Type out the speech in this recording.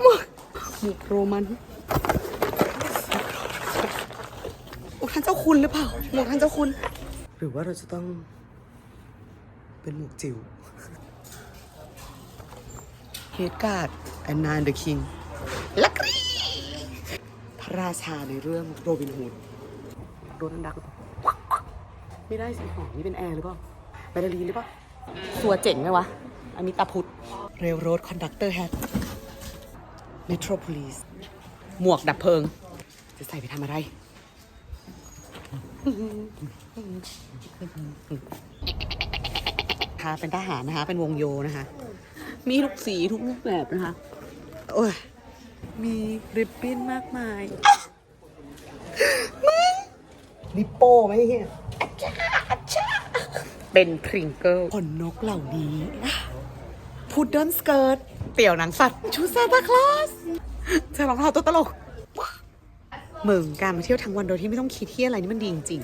หมวกหมวกโรมันหมวกท่านเจ้าคุณหรือเปล่าหมวกท่านเจ้าคุณ หรือว่าเราจะต้อง เป็นหมวกจิ๋วเฮดการ์ดแอนนานเดอะคิงลักรีพระราชาในเรื่องโรบินฮูดโดนอันดักหรือเปล่าไม่ได้สิของนี่เป็นแอร์หรือเปล่าแบตเตอรี่หรือเปล่าตัวเจ๋งไหมวะ อันนี้ตาพุธเรลโรดคอนดักเตอร์แฮท เมโทรโพลิสหมวกดับเพลิง จะใส่ไปทำอะไร ค่ะ เป็นทหารนะคะ เป็นวงโยนะคะ มีทุกสีทุกรูปแบบนะคะ โอ้ย มีริบบิ้นมากมายมึงลิปโป้ไหมเฮียอัจฉาอัจฉาเป็นพริงเกิลขนนกเหล่านี้พุดเดิลสเกิร์ตเตี่ยวหนังสัตว์ ชุดซานตาคลอส เธอรองเท้าตัวตลกมึงการมาเที่ยวทั้งวันโดยที่ไม่ต้องคิดที่อะไรนี่มันดีจริง